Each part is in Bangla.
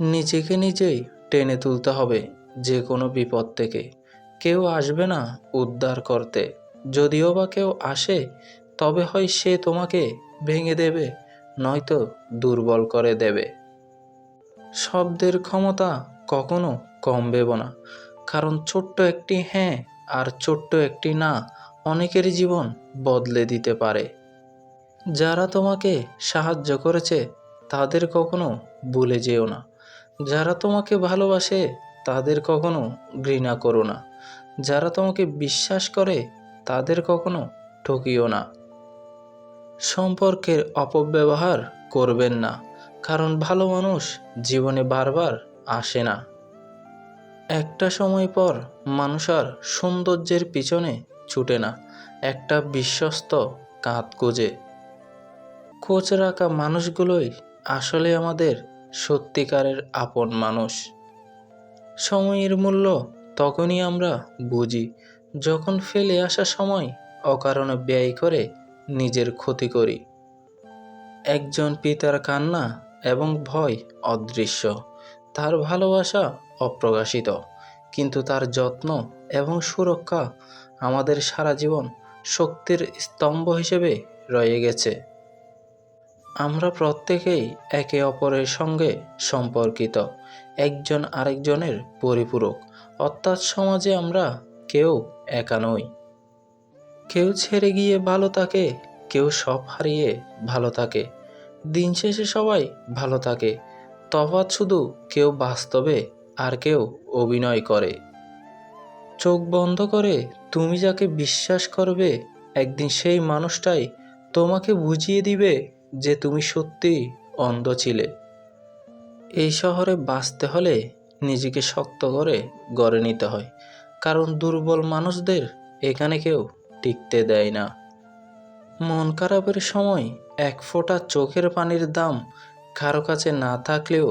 নিজেকে নিজেই টেনে তুলতে হবে যে কোনো বিপদ থেকে। কেউ আসবে না উদ্ধার করতে। যদিও বা কেউ আসে, তবে হয় সে তোমাকে ভেঙে দেবে, নয়তো দুর্বল করে দেবে। শব্দের ক্ষমতা কখনো কম ভেব না, কারণ ছোট্ট একটি হ্যাঁ আর ছোট্ট একটি না অনেকের জীবন বদলে দিতে পারে। যারা তোমাকে সাহায্য করেছে, তাদের কখনো ভুলে যেও না। যারা তোমাকে ভালোবাসে, তাদের কখনো ঘৃণা করো না। যারা তোমাকে বিশ্বাস করে, তাদের কখনো ঠকিও না। সম্পর্কের অপব্যবহার করবেন না, কারণ ভালো মানুষ জীবনে বারবার আসে না। একটা সময় পর মানুষ আর সৌন্দর্যের পিছনে ছুটে না, একটা বিশ্বস্ত কাঁধ খুঁজে। কোচ রাখা মানুষগুলোই আসলে আমাদের সত্যিকারের আপন মানুষ। সময়ের মূল্য তখনই আমরা বুঝি যখন ফেলে আসা সময় অকারণে ব্যয় করে নিজের ক্ষতি করি। একজন পিতার কান্না এবং ভয় অদৃশ্য, তার ভালোবাসা অপ্রকাশিত, কিন্তু তার যত্ন এবং সুরক্ষা আমাদের সারা জীবন শক্তির স্তম্ভ হিসেবে রয়ে গেছে। আমরা প্রত্যেকেই একে অপরের সঙ্গে সম্পর্কিত, একজন আরেকজনের পরিপূরক। অর্থাৎ সমাজে আমরা কেউ একা নই। কেউ ছেড়ে গিয়ে ভালো থাকে, কেউ সব হারিয়ে ভালো থাকে। দিন শেষে সবাই ভালো থাকে। তফাৎ শুধু কেউ বাস্তবে আর কেউ অভিনয় করে। চোখ বন্ধ করে তুমি যাকে বিশ্বাস করবে, একদিন সেই মানুষটাই তোমাকে বুঝিয়ে দিবে যে তুমি সত্যি অন্ধ ছিলে। এই শহরে বাঁচতে হলে নিজেকে শক্ত করে গড়ে নিতে হয়, কারণ দুর্বল মানুষদের এখানে কেউ টিকতে দেয় না। মন খারাপের সময় এক ফোঁটা চোখের পানির দাম কারও কাছে না থাকলেও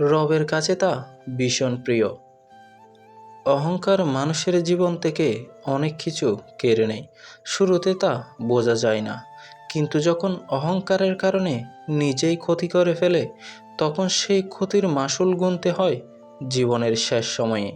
রবের কাছে তা ভীষণ প্রিয়। অহংকার মানুষের জীবন থেকে অনেক কিছু কেড়ে নেয়, শুরুতে তা বোঝা যায় না। কিন্তু যখন অহংকারের কারণে নিজেই ক্ষতি করে ফেলে, তখন সেই ক্ষতির মাসুল গুনতে হয় জীবনের শেষ সময়ে।